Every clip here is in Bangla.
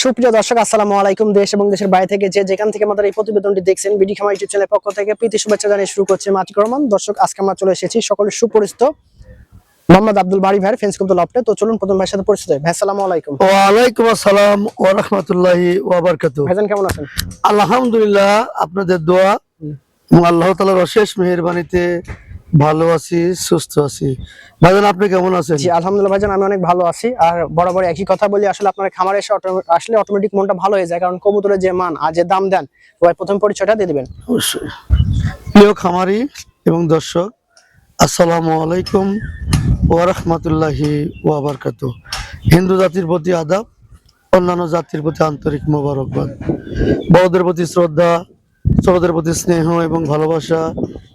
সুপ্রিয় দর্শক আসসালামু আলাইকুম দেশ এবং দেশের বাইরে থেকে যে যেখান থেকে আমাদের এই প্রতিবেদনটি দেখছেন বিডি খামা ইউটিউব চ্যানেলের পক্ষ থেকে প্রীতি শুভেচ্ছা জানিয়ে শুরু করছে মাটি রহমান দর্শক আজকে আমরা চলে এসেছি সকলের সুপরিচিত মোহাম্মদ আব্দুল বাড়ি ভাইয়ের ফেন্স কিন্তু লপটে তো চলুন প্রথম ভাইয়ের সাথে পরিচিত হই। ভাই আসসালামু আলাইকুম। ওয়ালাইকুম আসসালাম ওয়া রাহমাতুল্লাহি ওয়া বারাকাতুহু। ভাইজান কেমন আছেন? আলহামদুলিল্লাহ আপনাদের দোয়া। আল্লাহ তাআলার অশেষ মেহেরবানিতে ভালো আছি সুস্থ আছি। ভাইজান আপনি কেমন আছেন? জি আলহামদুলিল্লাহ ভাইজান আমি অনেক ভালো আছি। আর বরাবর একই কথা বলি আসলে আপনার খামারে এসে আসলে অটোমেটিক মনটা ভালো হয়ে যায় কারণ কবুতরের যে মান আর যে দাম দেন ভাই প্রথম পরিচয়টা দিয়ে দিবেন। অবশ্যই। প্রিয় খামারি এবং দর্শক আসসালামু আলাইকুম ওয়া রাহমাতুল্লাহি ওয়া বারাকাতুহু। হিন্দু জাতির প্রতি আদাব অন্যান্য জাতির প্রতি আন্তরিক মোবারকবাদ। বড়দের প্রতি শ্রদ্ধা ছোটদের প্রতি স্নেহ এবং ভালোবাসা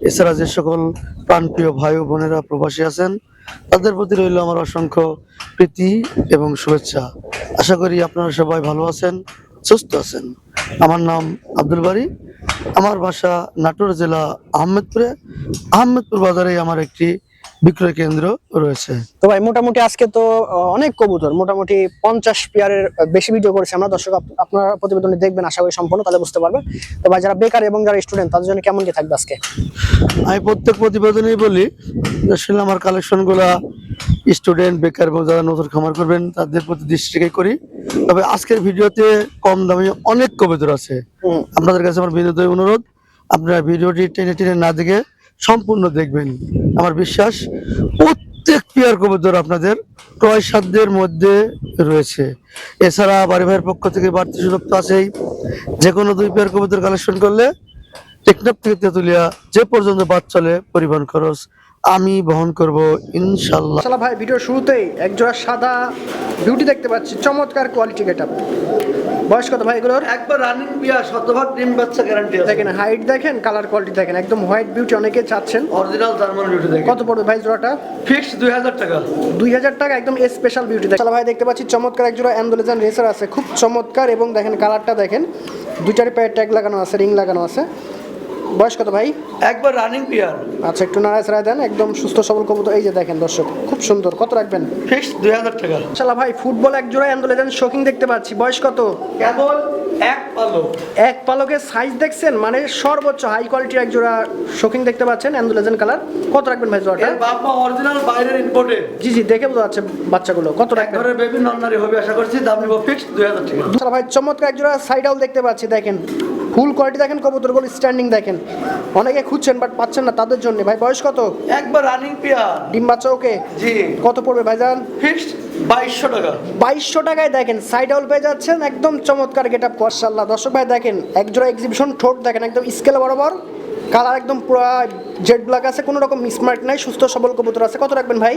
এছাড়া যে সকল প্রাণপ্রিয় ভাই বোনেরা প্রবাসী আছেন, তাদের প্রতি রইল আমার অসংখ্য প্রীতি এবং শুভেচ্ছা। আশা করি আপনারা সবাই ভালো আছেন, সুস্থ আছেন। আমার নাম আব্দুল বাড়ি আমার বাসা নাটোর জেলা আহমেদপুরে। আহমেদপুর বাজারে আমার একটি বিক্রয় কেন্দ্র রয়েছে। তো ভাই মোটামুটি আজকে তো অনেক কবুতর মোটামুটি পঞ্চাশ পেয়ারের বেশি ভিডিও করেছি আমরা। দর্শক আপ- আপনারা প্রতিবেদনে দেখবেন আশা করি সম্পূর্ণ তাহলে বুঝতে পারবেন। তো ভাই যারা বেকার এবং যারা স্টুডেন্ট তাদের জন্য কেমন কি থাকবে আজকে? আমি প্রত্যেক প্রতিবেদনেই বলি আসলে আমার কালেকশনগুলা স্টুডেন্ট বেকার এবং যারা নতুন খামার করবেন তাদের প্রতি দৃষ্টি রেখে করি। তবে আজকের ভিডিওতে কম দামে অনেক কবিতর আছে। আপনাদের কাছে আমার বিনোদ অনুরোধ আপনারা ভিডিওটি টেনে টেনে না দেখে সম্পূর্ণ দেখবেন আমার বিশ্বাস। প্রত্যেক পেয়ার কবুতর আপনাদের ক্রয় সাধ্যের মধ্যে রয়েছে। এছাড়া বাড়ি ভাইয়ের পক্ষ থেকে বাড়তি সুযোগ তো আছেই। যে কোনো দুই পেয়ার কবুতর কালেকশন করলে টেকনাপ থেকে তেতুলিয়া যে পর্যন্ত বাদ চলে পরিবহন খরচ আমি বহন করব ইনশাল্লাহ ভাই ভিডিওর শুরুতেই একজোড়া সাদা বিউটি দেখতে পাচ্ছি। চমৎকার কোয়ালিটি গেটআপ বয়স কত ভাই এগুলোর? একবার রানিং বিয়া শতভাগ ডিম বাচ্চা গ্যারান্টি আছে। দেখেন হাইট দেখেন কালার কোয়ালিটি দেখেন একদম হোয়াইট বিউটি অনেকে চাচ্ছেন। অরিজিনাল জার্মান বিউটি দেখেন। কত পড়বে ভাই জোড়াটা? ফিক্স দুই হাজার টাকা। দুই হাজার টাকা একদম স্পেশাল বিউটি দেখেন। ভাই দেখতে পাচ্ছি চমৎকার এক জোড়া অ্যান্ডোলেজান রেসার আছে খুব চমৎকার এবং দেখেন কালারটা দেখেন। দুইটার পায়ে ট্যাগ লাগানো আছে রিং লাগানো আছে। বয়স কত ভাই? একবার রানিং বিয়ার আচ্ছা একটু নাড়ায় ছাড়ায় দেন একদম সুস্থ সবল কবুতর। এই যে দেখেন দর্শক খুব সুন্দর। কত রাখবেন? ফিক্স দুই হাজার টাকা। শালা ভাই ফুটবল এক জোড়া অ্যান্ডোলেজান শোকিং দেখতে পাচ্ছি। বয়স কত? কেবল এক পালো এক পালকের সাইজ দেখছেন? মানে সর্বোচ্চ হাই কোয়ালিটির এক জোড়া শোকিং দেখতে পাচ্ছেন অ্যান্ডোলেজান কালার কত রাখবেন ভাই জোড়াটা? এর বাপ মা অরিজিনাল বাইরের ইম্পোর্টেড জি জি দেখে বোঝা যাচ্ছে বাচ্চাগুলো। কত রাখবেন? একবারে বেবি নন্নারি হবে আশা করছি দাম নিব ফিক্স দুই হাজার টাকা। শালা ভাই চমৎকার এক জোড়া সাইড আউল দেখতে পাচ্ছি দেখেন। ফুল কোয়ালিটি দেখেন কবুতরগুলো স্ট্যান্ডিং দেখেন। অনেকে খুঁজছেন বাট পাচ্ছেন না তাদের জন্য। ভাই বয়স কত? একবার রানিং পেয়ার। ডিম বাচ্চা ওকে? জি। কত পড়বে ভাইজান? ফিক্স বাইশশো টাকা। বাইশশো টাকায় দেখেন সাইড আউল পেয়ে যাচ্ছেন একদম চমৎকার গেট আপ মাশাআল্লাহ। দর্শক ভাই দেখেন এক জোড়া এক্সিবিশন ঠোঁট দেখেন একদম স্কেল বরাবর। কালার একদম পুরো জেড ব্ল্যাক আছে কোনো রকম মিসমার্ক নাই সুস্থ সবল কবুতর আছে। কত রাখবেন ভাই?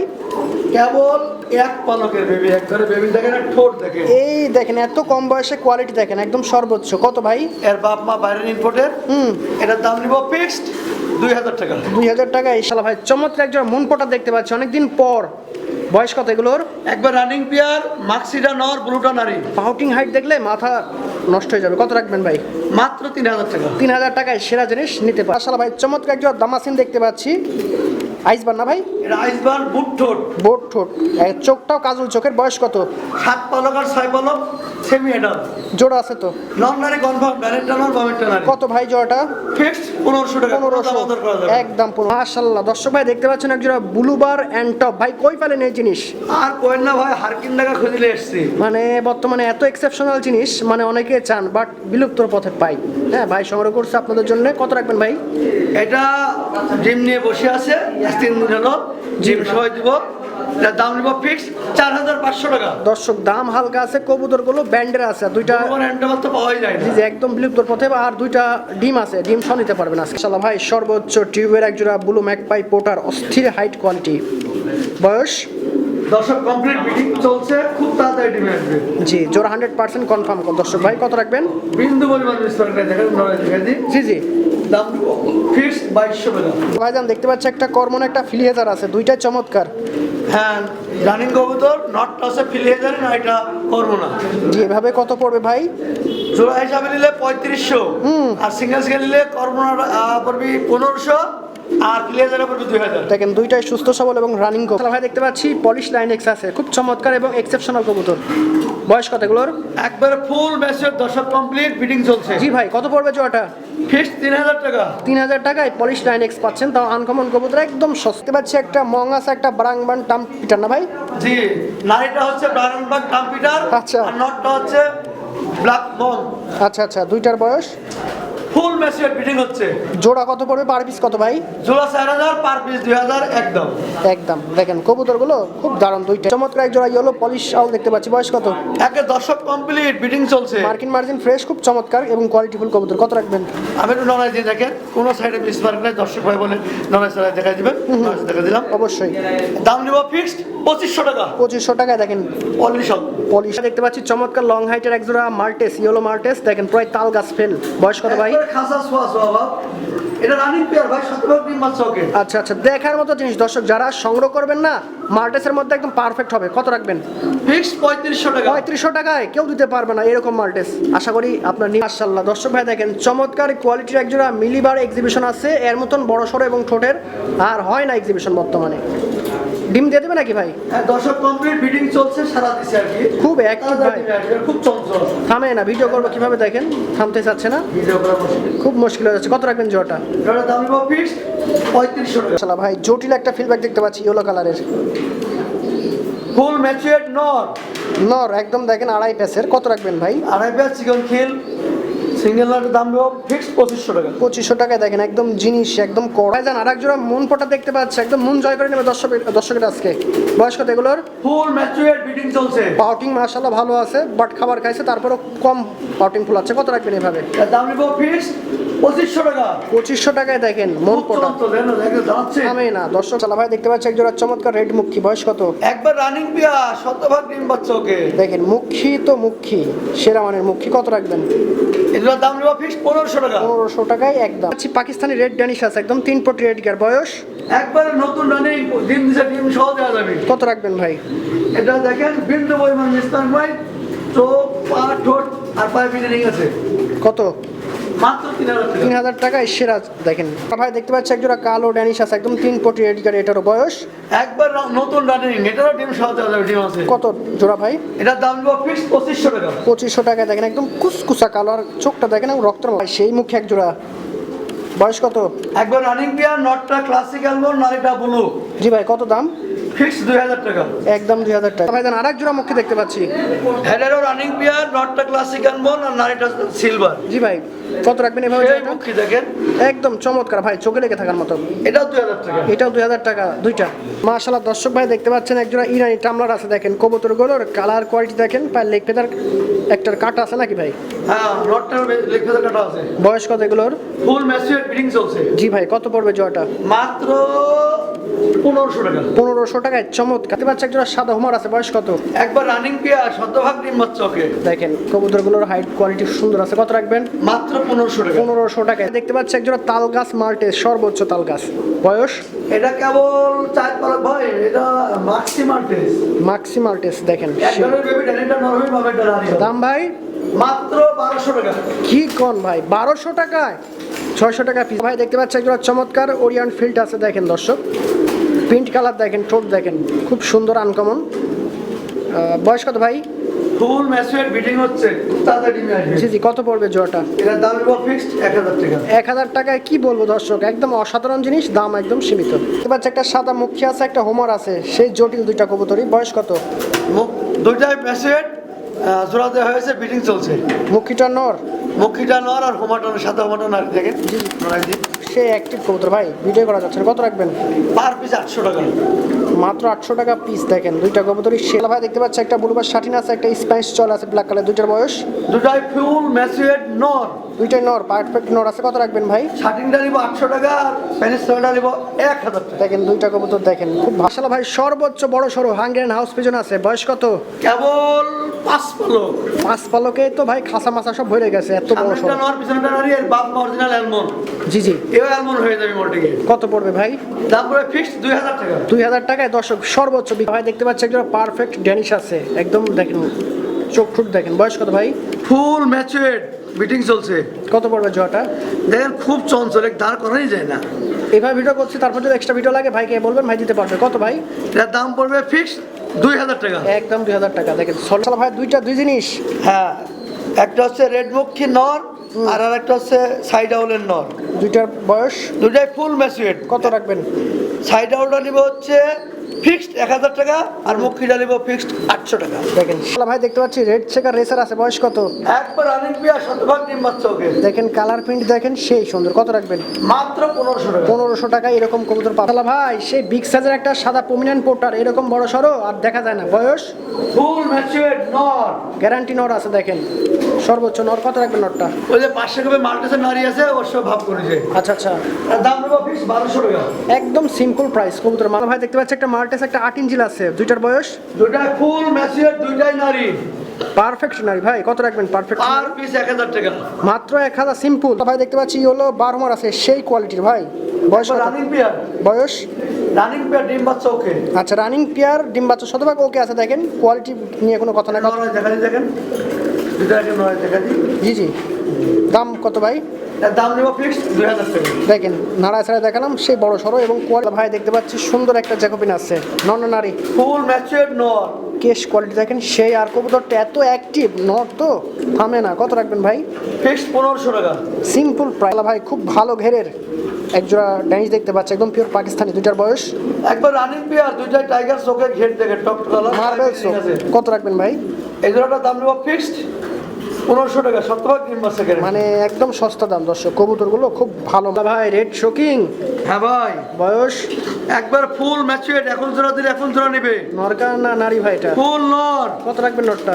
কেবল এক পালকের বেবি একবারে বেবি দেখেন ঠোঁট দেখেন। এই দেখেন এত কম বয়সে কোয়ালিটি দেখেন একদম সর্বোচ্চ। কত ভাই? এর বাপ মা বাইরের ইম্পোর্টের হুম। এটার দাম নিব ফিক্সড দুই হাজার টাকা। দুই হাজার টাকা এই শালা ভাই। চমৎকার একজন মন পটা দেখতে পাচ্ছি অনেকদিন পর। বয়স কত এগুলোর? একবার রানিং পিয়ার মাক্সিডা নর ব্লুটা নারী পাউটিং হাইট দেখলে মাথা নষ্ট হয়ে যাবে। কত রাখবেন ভাই? মাত্র তিন হাজার টাকা। তিন হাজার টাকায় সেরা জিনিস নিতে পারে আসলে ভাই চমৎকার একজন দামাসিন দেখতে পাচ্ছি। আইসবার না ভাই? এটা আইসবার বুট ঠোঁট। বোট ঠোঁট। চোখটাও কাজল চোখের বয়স কত? সাত পালক আর ছয় পালক সেমি এডাল জোড়া আছে তো। নন নারী কনফার্ম ব্যারেন্টা নর বামেরটা নারী কত ভাই জোড়াটা? ফিক্সড পনেরোশো টাকা। পনেরোশো। দাম আদর করা যাবে? একদম পনেরো। মাশাল্লাহ দর্শক ভাই দেখতে পাচ্ছেন এক জোড়া ব্লুবার অ্যান্ড টপ ভাই কই পেলেন এই জিনিস? আর কোয়েন না ভাই হারকিন টাকা খুঁজলে এসছি। মানে বর্তমানে এত এক্সেপশনাল জিনিস মানে অনেকে চান বাট বিলুপ্তর পথে পাই। হ্যাঁ ভাই সংগ্রহ করছে আপনাদের জন্য। কত রাখবেন ভাই? এটা জিম নিয়ে বসে আছে তিন দিন হলো জিম সবাই দিব। দাম নিব ফিক্স চার হাজার পাঁচশো টাকা। দর্শক দাম হালকা আছে কবুতরগুলো ব্যান্ডের আছে দুইটা তো পাওয়াই যায় জি একদম বিলুপ্তর পথে আর দুইটা ডিম আছে ডিম শো নিতে পারবেন আজকে। শালা ভাই সর্বোচ্চ টিউবের এক জোড়া ব্লু ম্যাকপাই পোটার অস্থির হাইট কোয়ালিটি বয়স? দর্শক কমপ্লিট মিটিং চলছে খুব তাড়াতাড়ি আসবে। জি জোড়া হান্ড্রেড পার্সেন্ট কনফার্ম দর্শক ভাই কত রাখবেন? বিন্দু পরিমাণ করে দেখেন নয় জি জি। দাম দিব বাইশশো ভাইজান দেখতে পাচ্ছি একটা কর্মন একটা ফিলিহেজার আছে দুইটাই চমৎকার। হ্যাঁ রানিং কবুতর নটটা আছে ফিলিয়ে না এটা করব না জি এভাবে কত পড়বে ভাই? জোড়া হিসাবে নিলে পঁয়ত্রিশশো আর সিঙ্গেল স্কেল নিলে করব না পড়বি পনেরোশো আর প্লেয়ারের পড়বে দুই হাজার। দেখেন দুইটাই সুস্থ সবল এবং রানিং কবুতর ভাই দেখতে পাচ্ছি পলিশ লাইন এক্স আছে। খুব চমৎকার এবং এক্সেপশনাল কবুতর। বয়স কত এগুলোর? একবারে ফুল ম্যাচের দশক কমপ্লিট ফিটিং চলছে। জি ভাই কত পড়বে জোয়াটা? ফিক্স তিন হাজার টাকা। তিন হাজার টাকায় পলিশ লাইন এক্স পাচ্ছেন তাও আনকমন কবুতর একদম সস্তে। পাচ্ছি একটা মং আছে একটা ব্রাংবান টাম পিটার না ভাই? জি নারীটা হচ্ছে কম্পিউটার আচ্ছা। আর নটটা হচ্ছে ব্ল্যাক মন আচ্ছা আচ্ছা দুইটার বয়স। ফুল ম্যাচের ফিটিং হচ্ছে। জোড়া কত পড়বে পার পিস কত ভাই? জোড়া চার হাজার পার পিস দুই হাজার একদম। একদম। দেখেন কবুতরগুলো খুব দারুণ দুইটা। চমৎকার এক জোড়া ইয়েলো পলিশ আউল দেখতে পাচ্ছি। বয়স কত? একে দশক কমপ্লিট ফিটিং চলছে। মার্কিন মার্জিন ফ্রেশ খুব চমৎকার এবং কোয়ালিটিফুল কবুতর। কত রাখবেন? আমি একটু ননাই দিয়ে দেখেন। কোনো সাইডে মিস মার্ক নাই। দর্শক ভাই বলে ননাই সাইডে দেখা দিবেন। দেখা দিলাম। অবশ্যই। দাম নিব ফিক্সড পঁচিশশো টাকা। পঁচিশশো টাকায় দেখেন। সব পলিশ দেখতে পাচ্ছি। চমৎকার লং হাইটের এক জোড়া মার্টেস ইয়েলো মার্টেস দেখেন প্রায় তাল গাছ ফেল বয়স কত ভাই? খাসা সোয়া সোয়া ভাব এটা রানিং পেয়ার ভাই শতভাগ ডিম বাচ্চা ওকে আচ্ছা আচ্ছা দেখার মতো জিনিস দর্শক যারা সংগ্রহ করবেন না মার্টেসের মধ্যে একদম পারফেক্ট হবে। কত রাখবেন? পঁয়ত্রিশশো টাকা। পঁয়ত্রিশশো টাকায় কেউ দিতে পারবে না এরকম মার্টেস আশা করি আপনার মার্শাল্লাহ দর্শক ভাই দেখেন চমৎকার কোয়ালিটির একজোড়া মিলিবার এক্সিবিশন আছে। এর মতন বড় সড়ো এবং ঠোঁটের আর হয় না এক্সিবিশন বর্তমানে। ডিম দিয়ে দেবে নাকি ভাই? হ্যাঁ, দশক কমপ্লিট ফিটিং চলছে সারা দিছে আর কি। খুব active ভাই। খুব চঞ্চল। থামে না ভিডিও করব কীভাবে দেখেন? থামতে চাচ্ছে না। ভিডিও করা মুশকিল। খুব মুশকিল হয়ে যাচ্ছে। কত রাখবেন জোটা এটার দাম নিব ফিক্সড পঁয়ত্রিশশো টাকা। শালা ভাই জটিল একটা ফিডব্যাক দেখতে পাচ্ছি ইয়েলো কালারের ফুল ম্যাচুয়েড নট নর একদম দেখেন আড়াই প্যাসের কত রাখবেন ভাই? আড়াই পেঁয়াজ চিকন খিল। সিঙ্গেল নাটের দাম নিব ফিক্সড পঁচিশশো টাকা। পঁচিশশো টাকায় দেখেন একদম জিনিস একদম কড়াই যান আর এক জোড়া মন পটা দেখতে পাচ্ছে একদম মন জয় করে নেবে দর্শক দর্শকের আজকে। বয়স কত এগুলোর? ফুল ম্যাচুয়েড বিটিং চলছে। পাউটিং মার্শাল্লাহ ভালো আছে বাট খাবার খাইছে তারপরেও কম পাউটিং ফুল আছে। কত রাখবেন এভাবে? দাম নিব ফিক্সড পঁচিশশো টাকা। পঁচিশশো টাকায় দেখেন মন পটা থামে না দর্শক চালা ভাই দেখতে পাচ্ছি এক জোড়া চমৎকার রেড মুখী বয়স কত? একবার রানিং পিয়া শতভাগ ডিম বাচ্চা ওকে দেখেন মুখী তো মুখী সেরা মানের মুখী কত রাখবেন? এগুলোর দাম নিব ফিক্সড পনেরোশো টাকা। পনেরোশো টাকায় একদম। আচ্ছা পাকিস্তানি রেড ড্যানিশ আছে একদম তিন পট রেড গিয়ার বয়স? একবার নতুন রানে ডিম দিছে ডিম সহ দেওয়া যাবে। কত রাখবেন ভাই? এটা দেখেন বিন্দু পরিমাণ মিস্তান ভাই। চোখ পা ঠোঁট আর পায়ে ফিটিং আছে। কত? তিন হাজার টাকা। সেরা দেখেন। ভাই দেখতে পাচ্ছি এক জোড়া কালো ড্যানিশ আছে একদম তিন পটি রেড গিয়ার এটারও বয়স। একবার নতুন রানিং এটারও ডিম দেওয়া ডিম আছে। কত জোড়া ভাই? এটার দাম নিব ফিক্সড পঁচিশশো টাকা। পঁচিশশো টাকায় দেখেন একদম কুসকুসা কালো আর চোখটা দেখেন রক্তের। সেই মুখে এক জোড়া বয়স কত? একবার রানিং পিয়ার নটটা ক্লাসিক্যাল মোড নারীটা ব্লু জি ভাই কত দাম? দুই হাজার টাকা একদম দুই হাজার টাকা। ভাই দেন আর এক জোড়া মুখে দেখতে পাচ্ছি। হেডেরও রানিং পিয়ার নটটা ক্লাসিক্যাল মোড আর নারীটা সিলভার জি ভাই কত রাখবেন এভাবে দেখেন। একদম চমৎকার ভাই চোখে লেগে থাকার মতো। এটাও দুই হাজার টাকা। এটাও দুই হাজার টাকা দুইটা। মাশাল্লাহ দর্শক ভাই দেখতে পাচ্ছেন একজোড়া ইরানি টামলার আছে দেখেন কবুতরগুলোর কালার কোয়ালিটি দেখেন পায়ের লেগ পেতার একটার কাটা আছে নাকি ভাই? হ্যাঁ নটটার লেখা কাটা আছে। বয়স কত এগুলোর? ফুল চলছে। জি ভাই কত পড়বে জয়টা? মাত্র পনেরোশো টাকা। পনেরোশো টাকায় চমৎকার। দেখতে পাচ্ছি একজোড়া সাদা হুমার আছে বয়স কত? একবার রানিং পিয়ার শতভাগ ডিম ওকে। দেখেন কবুতরগুলোর হাইট কোয়ালিটি সুন্দর আছে। কত রাখবেন? মাত্র পনেরোশো টাকা। পনেরোশো টাকায় দেখতে পাচ্ছি একজোড়া তাল গাছ মাল্টে সর্বোচ্চ তাল গাছ বয়স? এটা কেবল চার পালক ভাই এটা ম্যাক্সিমাম টেস্ট মাক্সি মাল্টেস দেখেন। দাম ভাই? মাত্র বারোশো টাকা। কি কোন ভাই বারোশো টাকায়? ছয়শো টাকা পিস ভাই দেখতে পাচ্ছি একজোড়া চমৎকার ওরিয়ান ফিল্ড আছে দেখেন দর্শক। প্রিন্ট কালার দেখেন ঠোঁট দেখেন খুব সুন্দর আনকমন বয়স কত ভাই? ফুল হচ্ছে তাড়াতাড়ি জি জি কত পড়বে এটার দাম ফিক্সড টাকা। টাকায় কি বলব দর্শক একদম অসাধারণ জিনিস দাম একদম সীমিত। একটা সাদা মুখী আছে একটা হোমর আছে সেই জটিল দুইটা কবুতরই। বয়স কত? মুখ দুইটাই জোড়া দেওয়া হয়েছে বিডিং চলছে। মুখিটা নর। মক্ষিটা নর আর হোমাটন সাদা হোমাটন আর দেখেন। সে অ্যাক্টিভ কবুতর। ভাই ভিডিও করা যাচ্ছে কত রাখবেন? পার পিস আটশো টাকা। মাত্র আটশো টাকা পিস দেখেন। দুইটা কবুতরই সেলা ভাই দেখতে পাচ্ছি একটা ব্লুবার শাটিন আছে একটা স্পাইস চল আছে ব্ল্যাক কালার দুইটার বয়স? দুটাই ফুল নর। দুইটাই নর পারফেক্ট নর আছে। কত রাখবেন ভাই? শার্টিংটা নিব আটশো টাকা প্যানিস সোয়েটার নিব এক হাজার দেখেন দুইটা কবুতর দেখেন। খুব ভাসালা ভাই সর্বোচ্চ বড় সড়ো হাঙ্গেরিয়ান হাউস পিজন আছে। বয়স কত? কেবল পাঁচ পালক। পাঁচ পালকে তো ভাই খাসা মাসা সব ভরে গেছে এত বড় সামনেটা সড়ো নর পিছনটা নারী আর বাপ অরিজিনাল অ্যালমন্ড জি জি। হয়ে যাবে কত পড়বে ভাই? পড়ে ফিক্সড দুই হাজার টাকা। দুই হাজার টাকায় দর্শক সর্বোচ্চ ভাই দেখতে পাচ্ছি একজন পারফেক্ট ড্যানিশ আছে। একদম দেখেন চোখ ঠুট দেখেন। বয়স কত ভাই? ফুল ম্যাচুয়েট মিটিং চলছে। কত পড়বে জোয়াটা? দেখেন খুব চঞ্চল এক দাঁড় করাই যায় না। এইভাবে ভিডিও করছি তারপর যদি এক্সট্রা ভিডিও লাগে ভাইকে বলবেন ভাই দিতে পারবে। কত ভাই? এটার দাম পড়বে ফিক্স দুই হাজার টাকা। একদম দুই হাজার টাকা। দেখেন সরসালা ভাই দুইটা দুই জিনিস। হ্যাঁ একটা হচ্ছে রেড মুখী নর আর আর একটা হচ্ছে সাইড আউলের নর। দুইটার বয়স? দুটাই ফুল ম্যাচুয়েট কত রাখবেন? সাইড আউলটা নিব হচ্ছে ফিক্সড এক হাজার টাকা আর মুখীটা নিব ফিক্সড আটশো টাকা। দেখেন ভাই দেখতে পাচ্ছি রেড চেকার রেসার আছে বয়স কত? একবার রানিং পিয়া শতভাগ ডিম বাচ্চা ওকে। দেখেন কালার প্রিন্ট দেখেন সেই সুন্দর। কত রাখবেন? মাত্র পনেরোশো টাকা। পনেরোশো টাকা এরকম কবুতর পাতলা ভাই সেই বিগ সাইজের একটা সাদা পোটার এরকম বড় সড়ো আর দেখা যায় না। বয়স? ফুল ম্যাচুয়েট নর। গ্যারান্টি নর আছে দেখেন। সর্বোচ্চ নর কত রাখবেন নরটা? ওই যে পাঁচশো কবে মাল্টেসের নারী আছে ভাব করেছে। আচ্ছা আচ্ছা। আর দাম নেব ফিক্স বারোশো টাকা। একদম সিম্পল প্রাইস কবুতর। মালা ভাই দেখতে পাচ্ছি একটা মাল্টেস একটা আট ইঞ্চিল আছে দুইটার বয়স? দুটাই ফুল ম্যাচুয়েট দুইটাই নারী। পারফেক্ট নারী। ভাই কত রাখবেন? পারফেক্ট পার পিস এক হাজার টাকা। মাত্র এক হাজার সিম্পল। ভাই দেখতে পাচ্ছি হলো বারোমার আছে সেই কোয়ালিটির ভাই বয়স রানিং পিয়ার। বয়স? রানিং পিয়ার ডিম বাচ্চা ওকে। আচ্ছা রানিং পেয়ার ডিম বাচ্চা শতভাগ ওকে আছে দেখেন। কোয়ালিটি নিয়ে কোনো কথা না দেখা দেখেন। দুটা নয় দেখা জি জি। দাম কত ভাই? দাম নেব ফিক্স দুই হাজার টাকা। দেখেন নাড়া ছাড়া দেখালাম সেই বড় সড়ো এবং কোয়ালিটি ভাই দেখতে পাচ্ছি সুন্দর একটা জ্যাকোপিন আছে। নন নারী। ফুল ম্যাচুয়েট নর কেশ কোয়ালিটি দেখেন সেই আর কবুতরটা এত অ্যাক্টিভ নট তো থামে না। কত রাখবেন ভাই? ফিক্স পনেরোশো টাকা। সিম্পল প্রাইস ভাই খুব ভালো ঘেরের। একজোড়া ড্যানিশ দেখতে পাচ্ছি একদম পিওর পাকিস্তানি দুইটার বয়স। একবার রানিং পিয়ার দুইটাই টাইগার চোখে ঘের দেখে টপ কালার মার্বেল কত রাখবেন ভাই? এই জোড়াটার দাম নেব ফিক্সড পনেরোশো টাকা শতভাগ ডিম বাচ্চা মানে একদম সস্তা দাম দর্শক কবুতরগুলো খুব ভালো। ভাই রেড শোকিং হ্যাঁ ভাই। বয়স? একবার ফুল ম্যাচুয়েট এখন জোড়া দিলে এখন জোড়া নেবে। নরকা না নারী ভাই এটা? ফুল নর। কত রাখবেন নোটটা?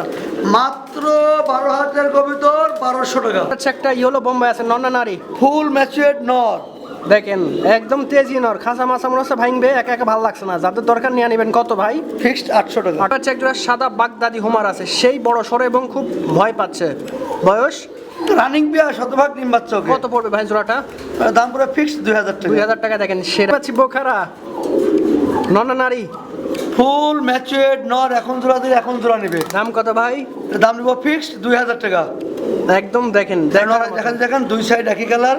মাত্র বারো হাজার কবুতর বারোশো টাকা। আচ্ছা একটা ইয়েলো বোম্বাই আছে নর না নারী? ফুল ম্যাচুয়েট নর। দেখেন একদম তেজি নর খাসা মাছা মনে হচ্ছে ভাঙবে একা একা ভালো লাগছে না। যাদের দরকার নিয়ে নেবেন কত ভাই? ফিক্সড আটশো টাকা। আটা একটা সাদা বাগদাদি হোমার আছে সেই বড় সড়ো এবং খুব ভয় পাচ্ছে। বয়স? রানিং পিয়া শতভাগ ডিম বাচ্চা কত পড়বে ভাই জোড়াটা? দাম পুরো ফিক্সড দুই হাজার দুই হাজার টাকা দেখেন সেরা। পাচ্ছি বোখারা। ননা নারী। ফুল ম্যাচুয়েট নর এখন জোড়া দিলে এখন জোড়া নেবে। দাম কত ভাই? দাম নেব ফিক্সড দুই হাজার টাকা। একদম দেখেন নরা দেখেন দেখেন দুই সাইড একই কালার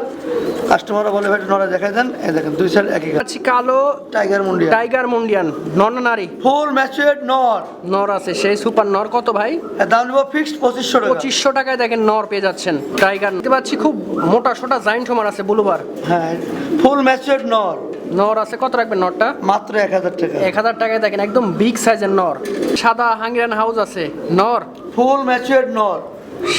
কাস্টমাররা বলে ভাই নরা দেখাই দেন। এই দেখেন দুই সাইড একই কালার কালো টাইগার মুন্ডিয়া টাইগার মুন্ডিয়ান নন নারী? ফুল ম্যাচুয়েট নর। নর আছে সেই সুপার নর কত ভাই? এর দাম নেব ফিক্সড পঁচিশশো টাকা। পঁচিশশো টাকায় দেখেন নর পেয়ে যাচ্ছেন। টাইগার দেখতে পাচ্ছি খুব মোটা সোটা জাইন্ট হোমার আছে বুলুবার হ্যাঁ ফুল ম্যাচুয়েট নর। নর আছে কত রাখবেন নরটা? মাত্র এক হাজার টাকা। এক হাজার টাকায় দেখেন একদম বিগ সাইজের নর। সাদা হাঙ্গিরান হাউস আছে নর। ফুল ম্যাচুয়েট নর।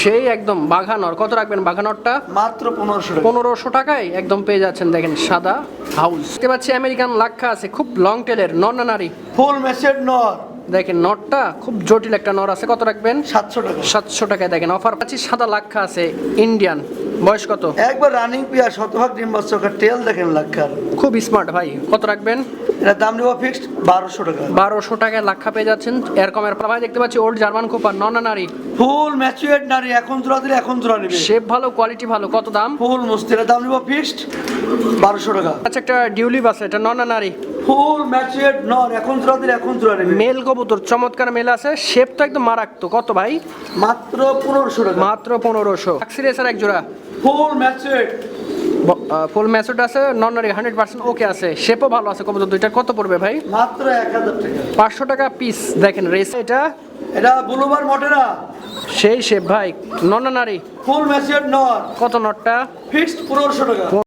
সেই একদম বাঘানর কত রাখবেন বাঘানরটা? মাত্র পনেরোশো পনেরোশো টাকায় একদম পেয়ে যাচ্ছেন দেখেন সাদা হাউস দেখতে পাচ্ছি আমেরিকান লাক্ষা আছে খুব লং টেলের নর না নারী। ফুল মেসেড নর। দেখেন নটটা খুব জটিল একটা নর আছে কত রাখবেন? সাতশো টাকা। সাতশো টাকায় দেখেন অফার পাচ্ছি সাদা লাক্ষা আছে ইন্ডিয়ান বয়স কত? একবার রানিং পিয়া শতভাগ ডিম বাচ্চা টেল দেখেন লাক্ষার। খুব স্মার্ট ভাই কত রাখবেন? এটার দাম নেব ফিক্সড বারোশো টাকা। বারোশো টাকায় লাক্ষা পেয়ে যাচ্ছেন এরকমের ভাই দেখতে পাচ্ছি ওল্ড জার্মান কোপার নন নারী? ফুল ম্যাচুয়েট নারী এখন জোড়া দিলে এখন জোড়া নেবে। শেপ ভালো কোয়ালিটি ভালো কত দাম? ফুল মুস্তির দাম নেব ফিক্সড বারোশো টাকা। আচ্ছা একটা ডিউলিপ আছে এটা নন নারী? ফুল ম্যাচুয়েট নর এখন জোড়া দিলে এখন জোড়া নেবে। মেল কবুতর চমৎকার মেল আছে। শেপ তো একদম মারাক্ত কত ভাই? মাত্র পনেরোশো মাত্র পনেরোশো। সিরিয়াসের এক জোড়া। ফুল ম্যাচুয়েট ফুল ম্যাচুড আছে নন নারী হান্ড্রেড পার্সেন্ট ওকে আছে। শেপও ভালো আছে কবুতর দুইটা কত পড়বে ভাই? মাত্র এক হাজার টাকা। পাঁচশো টাকা পিস দেখেন রেস এটা? এটা বুলুবার মটেরা। সেই শেপ ভাই। নন নারী ফুল ম্যাচুয়েট নর কত নটটা? ফিক্সড পনেরোশো টাকা।